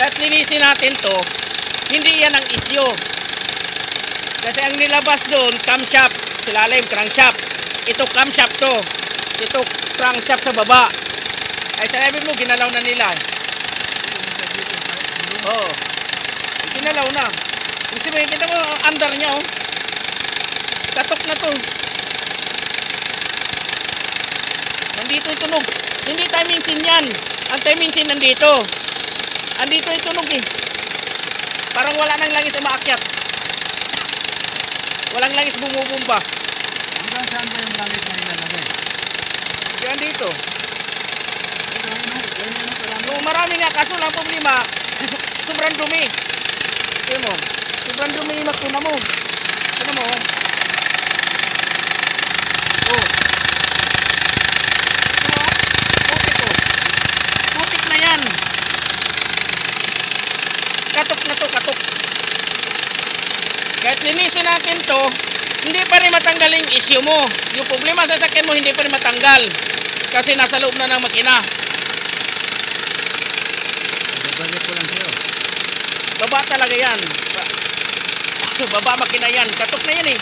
Kahit linisin natin to, hindi yan ang isyo. Kasi ang nilabas doon, camshaft, silalim, crankshaft. Ito camshaft to. Ito crankshaft sa baba. Ay sabi mo, ginalaw na nila. Oo. Ginalaw na. Ibig sabihin, kita mo, under niya, oh. Katok na to. Nandito yung tunog. Hindi timinsin yan. Ang timinsin nandito. Andito yung tunog eh. Parang wala nang langis na maakyat. Walang langis bumubumba. Hanggang saan ba yung langit na ilalagay? Yan dito. Ito, ano? Yan yung karami. Yung marami nga kaso lang problema, sobrang dumi. Tingnan mo. Sobrang dumi yung makina mo. Tingnan mo. oh. Oh. Tingnan mo. Putik oh. Putik na yan. Katok na to, katok. Kahit natin to, hindi pa rin matanggal yung issue mo. Yung problema sa sakyan mo, hindi pa rin matanggal. Kasi nasa loob na ng makina. Babalik ko lang sa'yo. Baba talaga yan. Ba- Baba makina yan. Katok na yan? Eh,